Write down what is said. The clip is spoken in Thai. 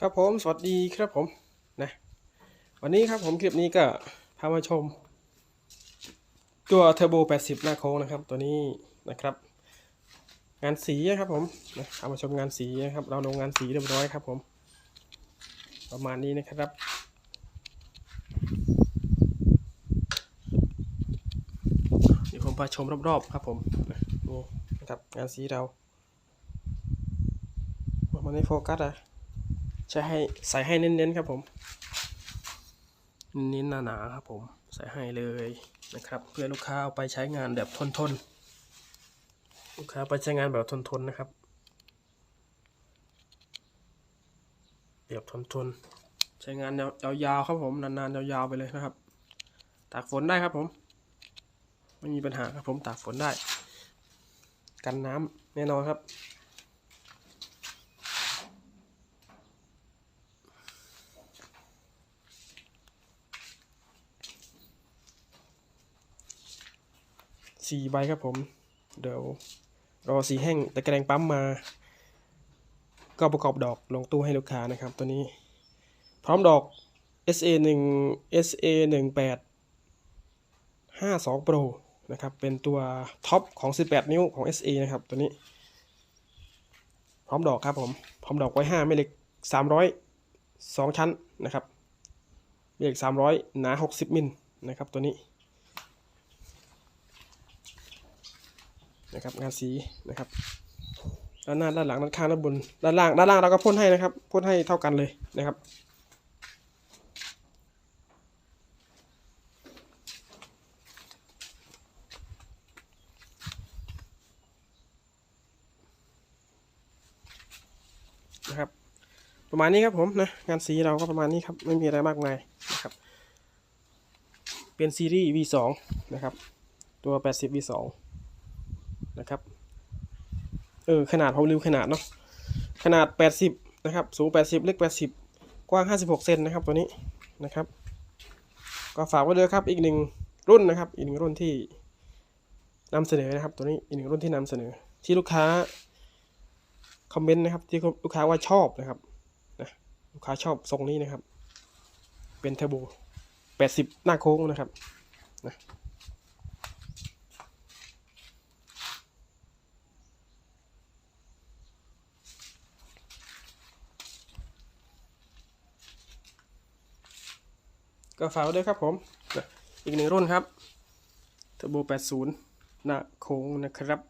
ครับผมสวัสดีครับผมนะวันนี้ครับผมคลิปนี้ก็พามาชม ตัวเทอร์โบ 80 หน้าโค้งนะครับ ตัวนี้นะครับ งานสีครับผมนะพามาชมงานสีนะครับ เราลงงานสีเรียบร้อยครับผม ประมาณนี้นะครับเดี๋ยวผมพาชมรอบๆครับผมนะนี่นะครับงานสีเรามันไม่โฟกัสอะ ใช้ให้ใส่ให้เน้นๆครับผมเน้นหนาๆครับผมใส่ให้เลยนะครับ เพื่อลูกค้าเอาไปใช้งานแบบทนๆลูกค้าไปใช้งานแบบทนๆนะครับแบบทนๆใช้งานยาวๆครับผมนานๆยาวๆไปเลยนะครับ ตากฝนได้ครับผมไม่มีปัญหาครับผมตากฝนได้ กันน้ำแน่นอนครับ สี่ใบครับผม เดี๋ยวรอสีแห้งตะแกรงปั๊มมา ก็ประกอบดอกลงตู้ให้ลูกค้านะครับตัวนี้ พร้อมดอก SA 1 SA 1 8 5 2 Pro นะครับ เป็นตัวท็อปของ 18 นิ้วของ SA นะครับตัวนี้ พร้อมดอกครับผม พร้อมดอกไว้ 5 ไม่เล็ก 300 2 ชั้นนะครับไม่เล็ก300 หนา 60 มิลนะครับตัวนี้ นะครับ งานสีนะครับด้านหน้าด้านหลังด้านข้างด้านบนด้านล่างด้านล่างเราก็พ่นให้นะครับพ่นให้เท่ากันเลยนะครับนะครับ ประมาณนี้ครับผมนะงานสีเราก็ประมาณนี้ครับไม่มีอะไรมากมายนะครับ เป็นซีรีส์ V2 นะครับ ตัว 80 V2 นะครับ เออขนาดผมลืมขนาดเนาะ ขนาด 80 นะครับ สูง 80 เล็ก 80 กว้าง 56 เซนนะครับตัวนี้นะครับ ก็ฝากไว้เลยครับอีกหนึ่งรุ่นนะครับ อีกหนึ่งรุ่นที่นำเสนอนะครับ ตัวนี้อีกหนึ่งรุ่นที่นำเสนอ ที่ลูกค้าคอมเมนต์นะครับ ที่ลูกค้าว่าชอบนะครับนะลูกค้าชอบทรงนี้นะครับ เป็นเทอร์โบ80 หน้าโค้งนะครับนะ ก็ฝากไว้ด้วยครับผม อีกหนึ่งรุ่นครับเทอร์โบ 80 หน้าโค้งนะครับ